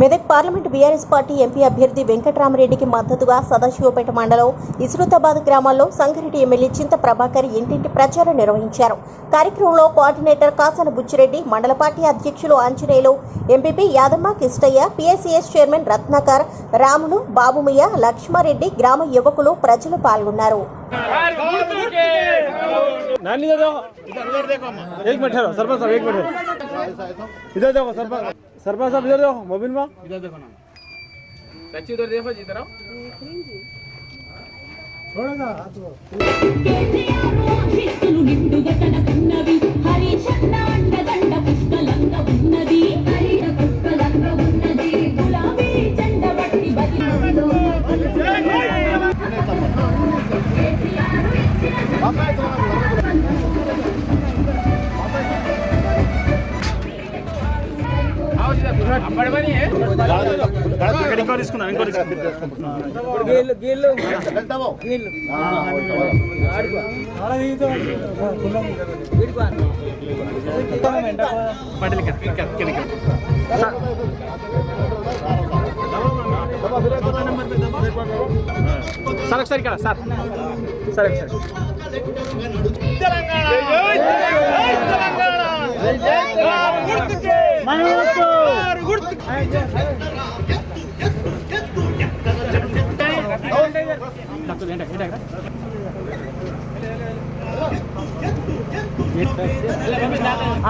Medak parliament BRS party MP అభ్యర్థి వెంకట్రామరెడ్డికి మద్దతుగా సదాశివపేట మండలం ఇసురుతాబాద్ గ్రామాల్లో సంగారెడ్డి ఎమ్మెల్యే చింత ప్రభాకర్ ఇంటింటి ప్రచారం నిర్వహించారు కార్యక్రమంలో కోఆర్డినేటర్ కాసన బుచ్చిరెడ్డి మండల పార్టీ అధ్యక్షులు Anjaneyulu MPP Yadamma Kishtaiah PSCS chairman Ratnakar Ramulu Babumayya Lakshmareddy గ్రామ యువకులు ప్రజలు పాల్గొన్నారు नानी इधर देखो एक मिनट ठहरो सरपंच साहब एक मिनट ठहरो। इधर देखो सरपंच सरपंच साहब इधर देखो मोबाइल में इधर देखो ना सच्ची उधर देखो इधर आओ थोड़ा सा ఇంకో తీసుకున్నాను ఇంకో సార్ ఒకసారి ఇక్కడ సార్ సార్ ఒకసారి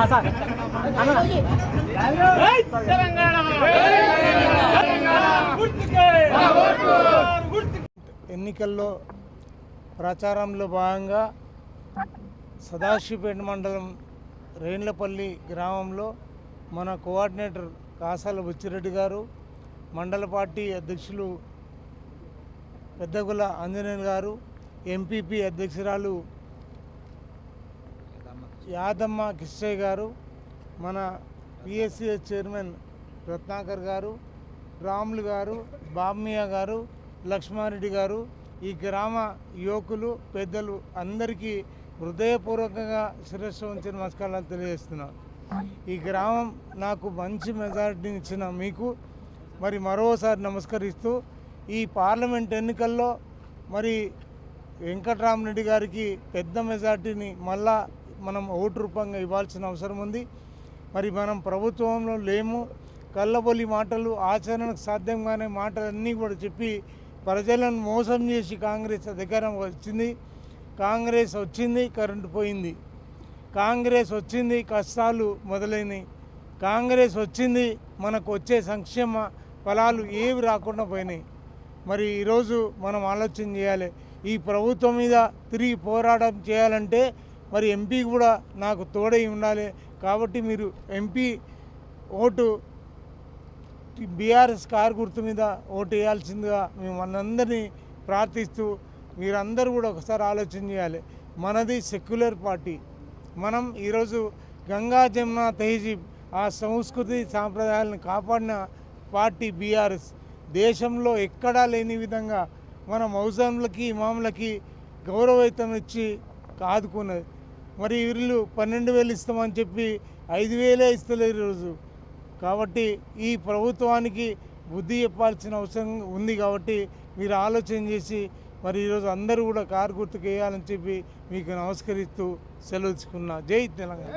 సార్ ఎన్నికల్లో ప్రచారంలో భాగంగా సదాశివపేట మండలం రేణులపల్లి గ్రామంలో మన కోఆర్డినేటర్ కాసాల బుచ్చిరెడ్డి గారు మండల పార్టీ అధ్యక్షులు పెద్దగుల ఆంజనేయులు గారు ఎంపీపీ అధ్యక్షురాలు యాదమ్మ కిష్టయ్య గారు మన పిఎస్సిఎస్ చైర్మన్ రత్నాకర్ గారు రాములు గారు బామ్మియ గారు లక్ష్మారెడ్డి గారు ఈ గ్రామ యువకులు పెద్దలు అందరికీ హృదయపూర్వకంగా శిరస్సు ఉంచి నమస్కారాలు తెలియజేస్తున్నాను ఈ గ్రామం నాకు మంచి మెజారిటీని ఇచ్చిన మీకు మరి మరోసారి నమస్కరిస్తూ ఈ పార్లమెంట్ ఎన్నికల్లో మరి వెంకట్రామరెడ్డి గారికి పెద్ద మెజార్టీని మళ్ళా మనం ఓటు రూపంగా ఇవ్వాల్సిన అవసరం ఉంది. మరి మనం ప్రభుత్వంలో లేము. కళ్ళబొలి మాటలు ఆచరణకు సాధ్యంగానే మాటలన్నీ కూడా చెప్పి ప్రజలను మోసం చేసి కాంగ్రెస్ అధికారం వచ్చింది. కాంగ్రెస్ వచ్చింది కరెంటు పోయింది. కాంగ్రెస్ వచ్చింది కష్టాలు మొదలైనవి కాంగ్రెస్ వచ్చింది మనకు వచ్చే సంక్షేమ ఫలాలు ఏవి రాకుండా పోయినాయి. మరి ఈరోజు మనం ఆలోచన చేయాలి ఈ ప్రభుత్వం మీద తిరిగి పోరాటం చేయాలంటే మరి ఎంపీ కూడా నాకు తోడై ఉండాలి. కాబట్టి మీరు ఎంపీ ఓటు బీఆర్ఎస్ కారు గుర్తు మీద ఓటు వేయాల్సిందిగా మేము మనందరినీ ప్రార్థిస్తూ మీరందరూ కూడా ఒకసారి ఆలోచన చేయాలి. మనది సెక్యులర్ పార్టీ. మనం ఈరోజు గంగా జమున తెహజీబ్ ఆ సంస్కృతి సాంప్రదాయాలను కాపాడిన పార్టీ బీఆర్ఎస్. దేశంలో ఎక్కడా లేని విధంగా మన మౌజాంలకి ఇమాములకి గౌరవయుతం ఇచ్చి ఆదుకున్నది. మరి వీళ్ళు పన్నెండు వేలు ఇస్తామని చెప్పి ఐదు వేలే ఇస్తలేరు ఈరోజు. కాబట్టి ఈ ప్రభుత్వానికి బుద్ధి చెప్పాల్సిన అవసరం ఉంది కాబట్టి మీరు ఆలోచన చేసి మరి ఈరోజు అందరూ కూడా కారు గుర్తుకు వేయాలని చెప్పి మీకు నమస్కరిస్తూ సెలవుచ్చుకున్నా జై తెలంగాణ.